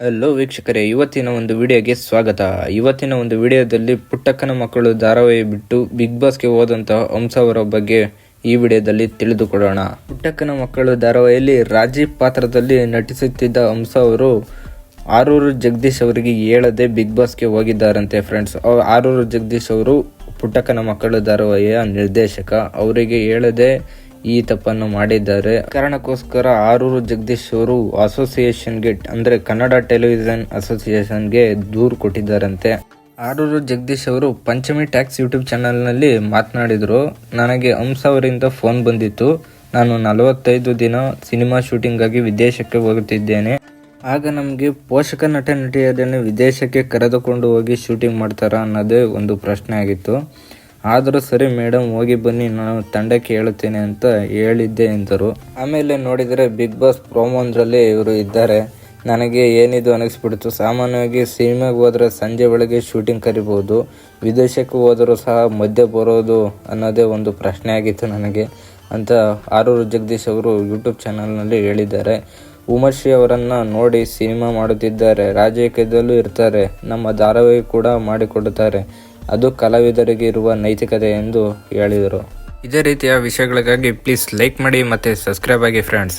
Hello ವೀಕ್ಷಕರೇ. ಇವತ್ತಿನ ಒಂದು ವಿಡಿಯೋಗೆ ಸ್ವಾಗತ. ಇವತ್ತಿನ ಒಂದು ವಿಡಿಯೋದಲ್ಲಿ ಪುಟ್ಟಕ್ಕನ ಮಕ್ಕಳು ಧಾರಾವಾಹಿ ಬಿಟ್ಟು ಬಿಗ್ ಬಾಸ್ಗೆ ಹೋದಂತಹ ಹಂಸ ಅವರ ಬಗ್ಗೆ ಈ ವಿಡಿಯೋದಲ್ಲಿ ತಿಳಿದುಕೊಳ್ಳೋಣ. ಪುಟ್ಟಕ್ಕನ ಮಕ್ಕಳು ಧಾರಾವಾಹಿಯಲ್ಲಿ ರಾಜೀವ್ ಪಾತ್ರದಲ್ಲಿ ನಟಿಸುತ್ತಿದ್ದ ಹಂಸ ಅವರು ಆರೂರು ಜಗದೀಶ್ ಅವರಿಗೆ ಹೇಳದೆ ಬಿಗ್ ಬಾಸ್ಗೆ ಹೋಗಿದ್ದಾರಂತೆ ಫ್ರೆಂಡ್ಸ್ ಆರೂರು ಜಗದೀಶ್ ಅವರು ಪುಟ್ಟಕ್ಕನ ಮಕ್ಕಳು ಧಾರಾವಾಹಿಯ ನಿರ್ದೇಶಕ. ಅವರಿಗೆ ಹೇಳದೆ ಈ ತಪ್ಪನ್ನು ಮಾಡಿದ್ದಾರೆ. ಕಾರಣಕ್ಕೋಸ್ಕರ ಆರೂರು ಜಗದೀಶ್ ಅವರು ಅಸೋಸಿಯೇಷನ್ಗೆ ಅಂದ್ರೆ ಕನ್ನಡ ಟೆಲಿವಿಷನ್ ಅಸೋಸಿಯೇಷನ್ಗೆ ದೂರು ಕೊಟ್ಟಿದ್ದಾರಂತೆ. ಆರೂರು ಜಗದೀಶ್ ಅವರು ಪಂಚಮಿ ಟ್ಯಾಕ್ಸ್ ಯೂಟ್ಯೂಬ್ ಚಾನಲ್ನಲ್ಲಿ ಮಾತನಾಡಿದರು. ನನಗೆ ಹಂಸ ಅವರಿಂದ ಫೋನ್ ಬಂದಿತ್ತು. ನಾನು ನಲವತ್ತೈದು ದಿನ ಸಿನಿಮಾ ಶೂಟಿಂಗಾಗಿ ವಿದೇಶಕ್ಕೆ ಹೋಗುತ್ತಿದ್ದೇನೆ. ಆಗ ನಮಗೆ ಪೋಷಕ ನಟ ನಟಿಯರನ್ನು ವಿದೇಶಕ್ಕೆ ಕರೆದುಕೊಂಡು ಹೋಗಿ ಶೂಟಿಂಗ್ ಮಾಡ್ತಾರಾ ಅನ್ನೋದೇ ಒಂದು ಪ್ರಶ್ನೆ ಆಗಿತ್ತು. ಆದರೂ ಸರಿ ಮೇಡಮ್ ಹೋಗಿ ಬನ್ನಿ, ನಾನು ತಂಡಕ್ಕೆ ಹೇಳುತ್ತೇನೆ ಅಂತ ಹೇಳಿದ್ದೆ ಎಂದರು. ಆಮೇಲೆ ನೋಡಿದರೆ ಬಿಗ್ ಬಾಸ್ ಪ್ರೋಮೋಂದ್ರಲ್ಲಿ ಇವರು ಇದ್ದಾರೆ. ನನಗೆ ಏನಿದು ಅನಿಸ್ಬಿಡ್ತು? ಸಾಮಾನ್ಯವಾಗಿ ಸಿನಿಮಾಗೆ ಹೋದರೆ ಸಂಜೆ ಒಳಗೆ ಶೂಟಿಂಗ್ ಕರಿಬೋದು, ವಿದೇಶಕ್ಕೆ ಹೋದರೂ ಸಹ ಮಧ್ಯೆ ಬರೋದು ಅನ್ನೋದೇ ಒಂದು ಪ್ರಶ್ನೆ ಆಗಿತ್ತು ನನಗೆ ಅಂತ ಆರೂರು ಜಗದೀಶ್ ಅವರು ಯೂಟ್ಯೂಬ್ ಚಾನಲ್ನಲ್ಲಿ ಹೇಳಿದ್ದಾರೆ. ಉಮಾಶ್ರೀ ಅವರನ್ನು ನೋಡಿ ಸಿನಿಮಾ ಮಾಡುತ್ತಿದ್ದಾರೆ. ರಾಜಕೀಯದಲ್ಲೂ ಇರ್ತಾರೆ. ನಮ್ಮ ಧಾರಾವಾಹಿ ಕೂಡ ಮಾಡಿಕೊಡುತ್ತಾರೆ. ಅದು ಕಲಾವಿದರಿಗೆ ಇರುವ ನೈತಿಕತೆ ಎಂದು ಹೇಳಿದರು. ಇದೇ ರೀತಿಯ ವಿಷಯಗಳಿಗಾಗಿ ಪ್ಲೀಸ್ ಲೈಕ್ ಮಾಡಿ ಮತ್ತು ಸಬ್ಸ್ಕ್ರೈಬ್ ಆಗಿ ಫ್ರೆಂಡ್ಸ್